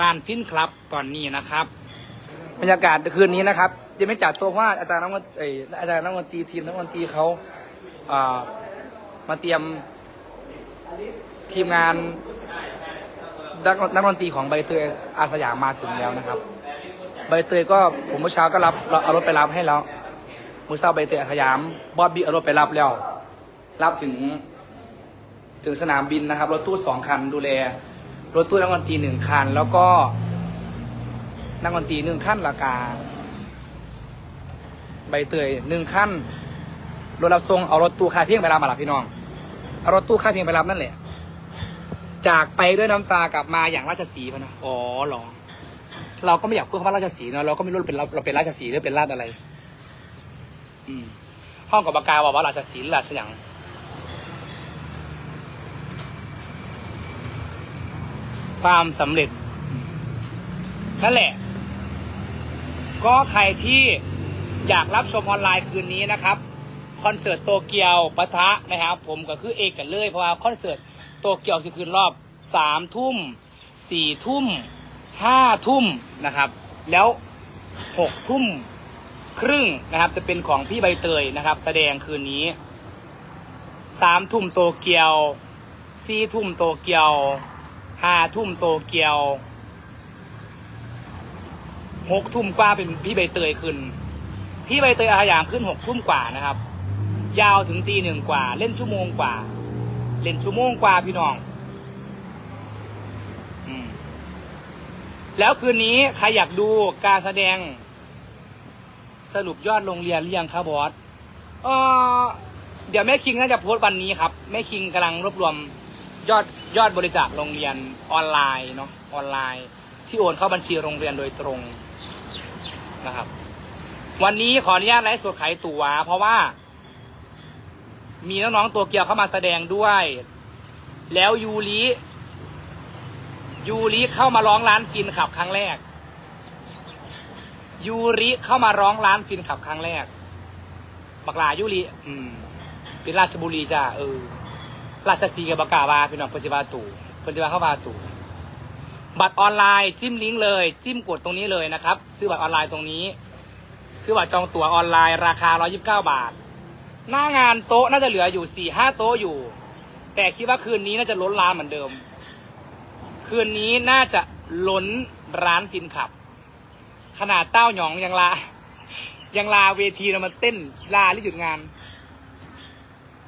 ร้านฟินคลับตอนนี้นะครับ บรรยากาศคืนนี้นะครับ จะไม่จัดตัวเพราะว่าอาจารย์นักดนเอยอาจารย์นักดนตรีทีมนักดนตรีเขาอ่ามาเตรียมทีมงานนักนักดนตรีของใบเตยอาสยามมาถึงแล้วนะครับ ใบเตยก็ผมเมื่อเช้าก็รับเอารถไปรับให้แล้วมือเช้าใบเตยอาสยามบอสบี้เอารถไปรับแล้วรับถึงถึงสนามบินนะครับรถตู้สองคันดูแล รถตู้นักดนตรีหนึ่งคัน แล้วก็นักดนตรีหนึ่งขั้นราคาใบเตยหนึ่งขั้นรถรับส่งเอารถตู้ค่ายเพียงไปรับมาหละพี่น้องเอารถตู้ค่ายเพียงไปรับนั่นแหละ จากไปด้วยน้ำตากลับมาอย่างราชสีพนะอ๋อหรอเราก็ไม่อยากพูดคำว่าราชสีเนอะเราก็ไม่รู้เป็นเราเราเป็นราชสีหรือเป็นราชอะไร อืมห้องกับปากกาบอกว่าราชสีหรือราชหยัง ความสำเร็จ นั่นแหละ ก็ใครที่อยากรับชมออนไลน์คืนนี้นะครับ คอนเสิร์ตโตเกียวปะทะนะครับ ผมก็คือเอกกันเลย เพราะว่าคอนเสิร์ตโตเกียวสิคืนรอบสามทุ่มสี่ทุ่มห้าทุ่มนะครับ แล้วหกทุ่มครึ่งนะครับ จะเป็นของพี่ใบเตยนะครับ แสดงคืนนี้สามทุ่มโตเกียวสี่ทุ่มโตเกียว ห้าทุ่มโตเกียวหกทุ่มกว่าเป็นพี่ใบเตยขึ้น พี่ใบเตยอาสยามขึ้นหกทุ่มกว่านะครับ ยาวถึงตีหนึ่งกว่า เล่นชั่วโมงกว่า เล่นชั่วโมงกว่าพี่น้องอแล้วคืนนี้ใครอยากดูการแสดง สรุปยอดโรงเรียนหรือยังครับบอสเออเดี๋ยวแม่คิงน่าจะโพสต์วันนี้ครับ แม่คิงกำลังรวบรวมยอด ยอดบริจาคโรงเรียนออนไลน์เนาะออนไลน์ ที่โอนเข้าบัญชีโรงเรียนโดยตรงนะครับ วันนี้ขออนุญาตไลฟ์สดขายตั๋วเพราะว่า มีน้องๆตัวเกียวเข้ามาแสดงด้วย แล้วยูริยูริเข้ามาร้องร้านฟินขับครั้งแรกยูริเข้ามาร้องร้านฟินขับครั้งแรกบักลายูริอืมเป็นราชบุรีจ้าเออ ราชสีกับบากาวาพี่น้องพิ่นสิวาตู่พิ่นสิวาเข้ามาตู่บัตรออนไลน์จิ้มลิงก์เลย จิ้มกดตรงนี้เลยนะครับ ซื้อบัตรออนไลน์ตรงนี้ ซื้อบัตรจองตั๋วออนไลน์ราคา 129 บาท หน้างานโต๊ะน่าจะเหลืออยู่สี่ห้าโต๊ะอยู่ แต่คิดว่าคืนนี้น่าจะล้นร้านเหมือนเดิม คืนนี้น่าจะล้นร้านฟินขับ ขนาดเต้าหยองยังลา ยังลาเวทีเรามาเต้นลาหรือหยุดงาน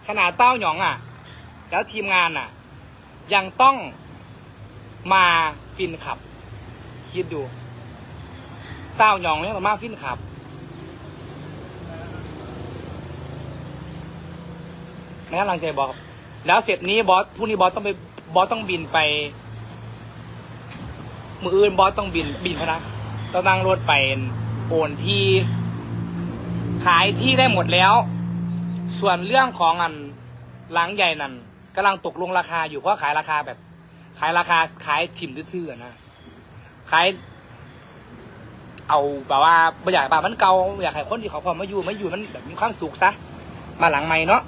ขนาดเต้าหยองอะ แล้วทีมงานอะ ยังต้องมาฟินขับ คิดดู เต้าหยองยังต้องมาฟินขับ แม่กำลังใจบอสแล้วเสร็จนี้บอสพรุ่งนี้บอสต้องไปบอสต้องบินไป มืออื่นบอสต้องบินบินพะนะต้องนั่งรถไปโอนที่ขายที่ได้หมดแล้ว ส่วนเรื่องของอันหลังใหญ่นั่น กำลังตกลงราคาอยู่เพราะขายราคาแบบ ขายราคาขายถิ่มทื่อๆนะขาย เอาแบบว่าไม่อยากแบบมันเกาอยากให้คนที่เขาพอมาอยู่มาอยู่มันแบบมีความสุขซะมาหลังไม่เนาะ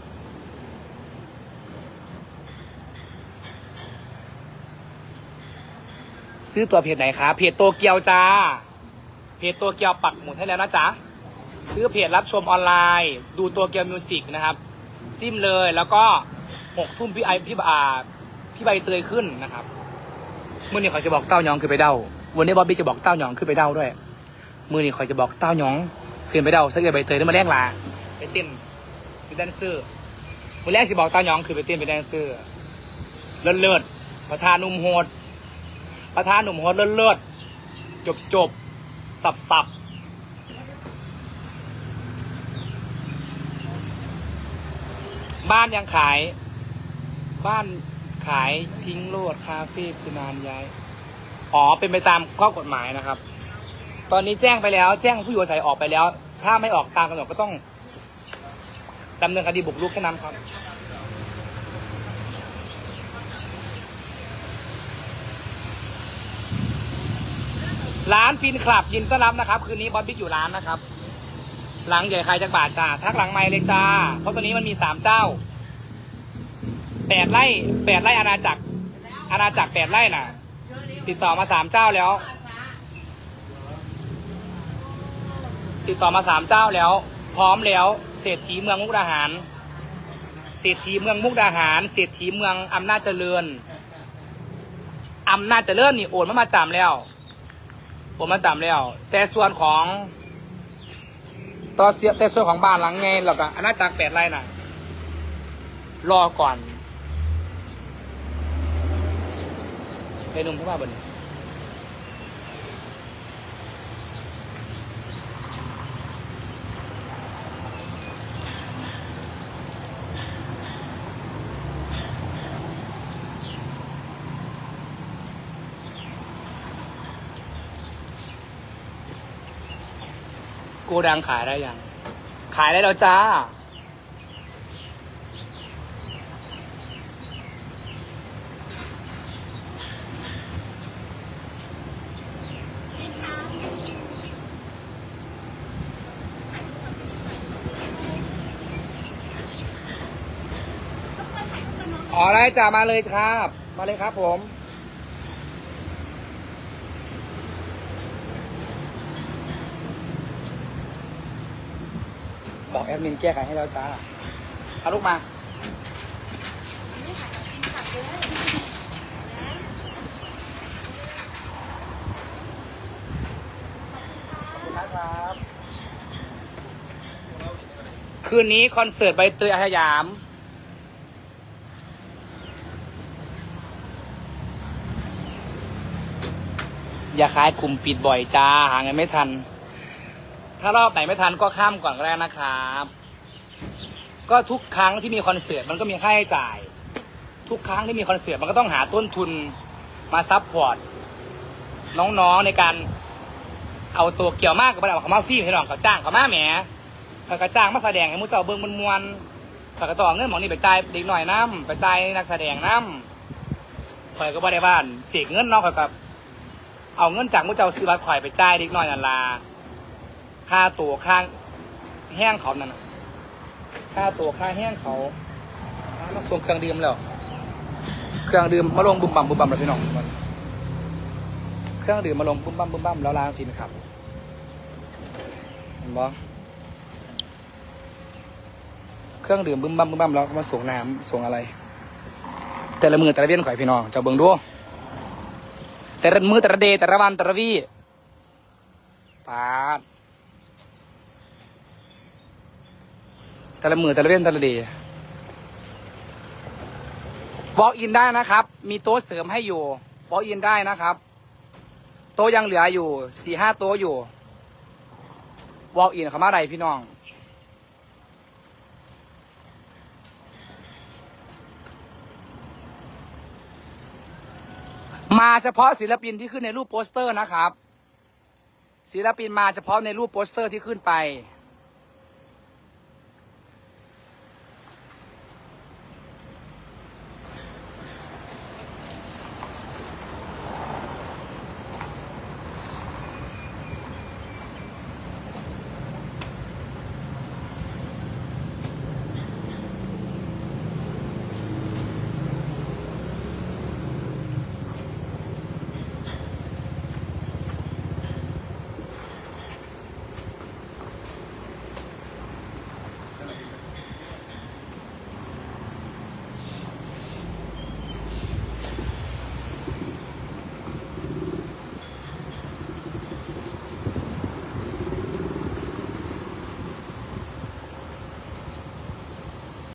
ซื้อตัวเพจไหนคะเพจโตเกียวจ้า เพจโตเกียวปักหมุดให้แล้วนะจ๊ะ ซื้อเพจรับชมออนไลน์ ดูโตเกียวมิวสิกนะครับ จิ้มเลยแล้วก็ หกทุ่มพี่ไอพี่บาพี่ใบเตยขึ้นนะครับมื่อนี้ขอยจะบอกเต้ายองขึ้นไปเด้าวันนี้บอบบี้จะบอกเต้ายองขึ้นไปเด้าด้วยมื่อนี้ขอยจะบอกเต้ายองขึ้นไปเด้าสักเดือนใบเตยได้มาแรงลาไปเต้นเป็นแดนเซอร์มื่อแรกสิบอกเต้ายองขึ้นไปเต้นเป็นแดนเซอร์เลิศเลิศประธานหนุ่มโหดประธานหนุ่มโหดเลิศๆจบจบสับสับบ้านยังขาย บ้านขายทิ้งโลดคาเฟ่คือนานย้าย อ๋อ เป็นไปตามข้อกฎหมายนะครับ ตอนนี้แจ้งไปแล้ว แจ้งผู้อยู่อาศัยออกไปแล้ว ถ้าไม่ออกตามกำหนดก็ต้องดำเนินคดีบุกรุกแค่นั้นครับร้านฟินคลับยินต้อนรับนะครับ คืนนี้บอสบิ๊กอยู่ร้านนะครับ หลังใหญ่ใครจากบาทจ้าทักหลังไม่เลยจ้า เพราะตัวนี้มันมีสามเจ้า แปดไร่แปดไร่อาณาจักร อาณาจักรแปดไร่น่ะ ติดต่อมาสามเจ้าแล้ว ติดต่อมาสามเจ้าแล้ว พร้อมแล้วเศรษฐีเมืองมุกดาหารเศรษฐีเมืองมุกดาหารเศรษฐีเมืองอำนาจเจริญอำนาจเจริญนี่โอนมามาจำแล้วโอนมาจำแล้ว แต่ส่วนของต่อเสียแต่ส่วนของบ้านหลังไงแล้วก็อาณาจักรแปดไร่น่ะ รอก่อน ไปนุ่มที่บ้านบนนี้โกดังขายได้ยัง ขายได้แล้วจ้า อ๋อได้จ้ามาเลยครับ มาเลยครับผมบอกแอดมินแก้ไขให้แล้วจ้าเอาลูกมาคืนนี้คอนเสิร์ตใบเตยอาสยาม อย่าขายกลุ่มปิดบ่อยจ้าหาเงินไม่ทัน ถ้ารอบไหนไม่ทันก็ข้ามก่อนก็ได้นะครับ ก็ทุกครั้งที่มีคอนเสิร์ตมันก็มีค่าใช้จ่าย ทุกครั้งที่มีคอนเสิร์ตมันก็ต้องหาต้นทุนมาซับพอร์ตน้องๆในการเอาตัวเกี่ยวมากกับเอาเขามาฟรีให้น้องเขาจ้างเขามาแหมเขาก็จ้างมาแสดงให้มูเจ้าเบิ้งมันมวนๆเขาก็ต้อเงินหมองนี่ไปจ่ายเด็กหน่อยน้ำไปจ่ายนักแสดงน้ำข่อยก็บ่ได้บ้านเสียเงินเนาะข่อยกับ เอาเงินจากมูเจ้าซื้อบัตรข่อยไปจ่ายเด็กหน่อยนั่นล่ะค่าตัวค่าแห้งเขานั่นน่ะค่าตัวค่าแห้งเขาอ่ามาส่งเครื่องดื่มแล้ว เครื่องดื่มมาลงบุมบัมบุมบัมเลยพี่น้องเครื่องดื่มมาลงบุมบัมบุมบัมแล้วร้านฟินครับเห็นบ่เครื่องดื่มบุมบัมบุมบัมแล้วมาส่งน้ำส่งอะไร แต่ละมือแต่ละเวียนข่อยพี่น้องเจ้าเบิ่งดู แต่ละมือแต่ละเดย์แต่ละวันแต่ละวีปาดแต่ละมือแต่ละเว้นแต่ละเดย์บอกอินได้นะครับ มีโต๊ะเสริมให้อยู่บอกอินได้นะครับ โต๊ะยังเหลืออยู่สี่ห้าโต๊ะอยู่บอกอินเขามาใดพี่น้อง มาเฉพาะศิลปินที่ขึ้นในรูปโปสเตอร์นะครับ ศิลปินมาเฉพาะในรูปโปสเตอร์ที่ขึ้นไป